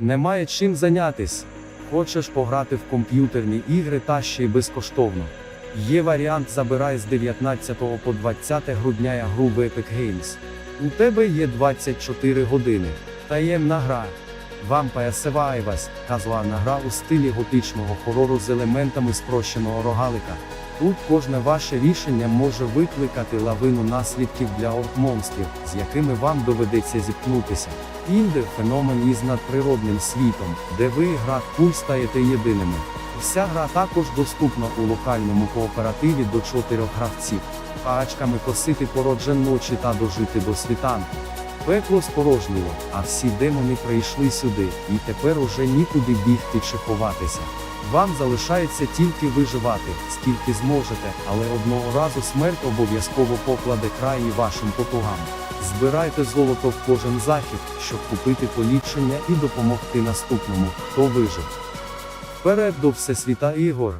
Немає чим зайнятись. Хочеш пограти в комп'ютерні ігри та ще й безкоштовно. Є варіант забирай з 19 по 20 грудня гру в Epic Games. У тебе є 24 години. Таємна гра. Vampire Survivors – казуальна гра у стилі готичного хорору з елементами спрощеного рогалика. Тут кожне ваше рішення може викликати лавину наслідків для орк-монстрів, з якими вам доведеться зіткнутися. Інде феномен із надприродним світом, де ви гра куль стаєте єдиними. Вся гра також доступна у локальному кооперативі до чотирьох гравців. Пачками косити породжен ночі та дожити до світанку. Пекло спорожніло, а всі демони прийшли сюди, і тепер уже нікуди бігти чи ховатися. Вам залишається тільки виживати, скільки зможете, але одного разу смерть обов'язково покладе край і вашим потугам. Збирайте золото в кожен захід, щоб купити поліпшення і допомогти наступному, хто вижив. Вперед до Всесвіта ігор!